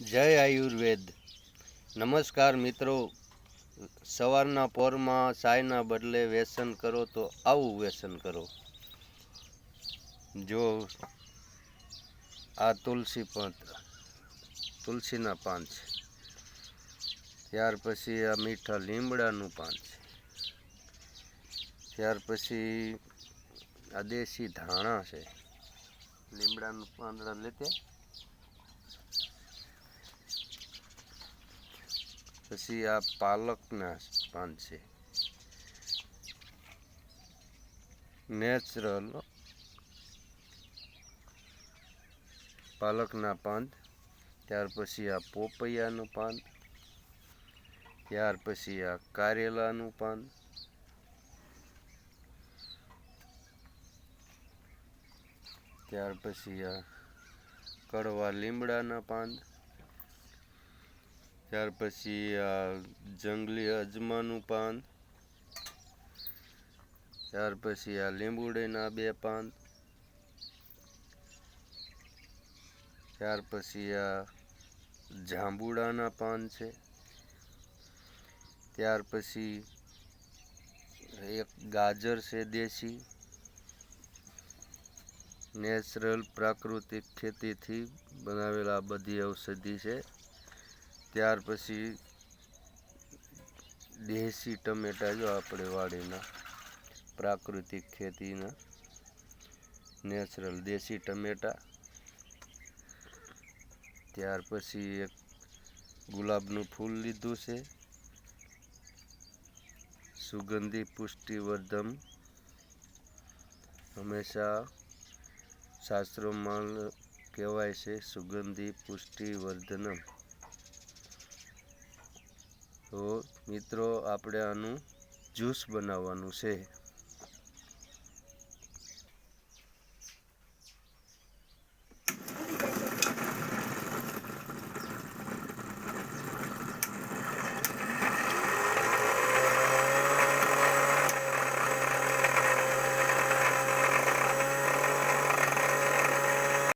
જય આયુર્વેદ. નમસ્કાર મિત્રો. સવારના પોરમાં ચાયના બદલે વ્યસન કરો તો આવું વ્યસન કરો. જો આ તુલસી પત્ર તુલસીના પાન છે ત્યાર પછી આ મીઠા લીમડાનું પાન છે ત્યાર પછી આ દેશી ધાણા છે. લીમડાનું પાંદડા લેતે. પછી આ પાલકના પાન છે. નેચરલ પાલકના પાન, ત્યાર પછી આ પોપૈયાનું પાન, ત્યાર પછી આ કારેલાનું પાન, ત્યાર પછી આ કડવા લીમડાના પાન ત્યાર પછી આ જંગલી અજમાનું પાન. ત્યાર પછી આ લીંબુડીના બે પાન. ત્યાર પછી આ જાંબુડાના પાન છે. ત્યાર પછી એક ગાજર છે દેશી. નેચરલ પ્રાકૃતિક ખેતીથી બનાવેલા બધી ઔષધિ છે. ત્યાર પછી દેશી ટમેટા જો આપણે વાડીના, પ્રાકૃતિક ખેતીના, નેચરલ દેશી ટમેટા. ત્યાર પછી એક ગુલાબનું ફૂલ લીધું છે. સુગંધી પુષ્ટિવર્ધન હંમેશા શાસ્ત્રોમાં કહેવાય છે સુગંધી પુષ્ટિવર્ધનમ. તો મિત્રો આપણે આનું જ્યુસ બનાવવાનું છે.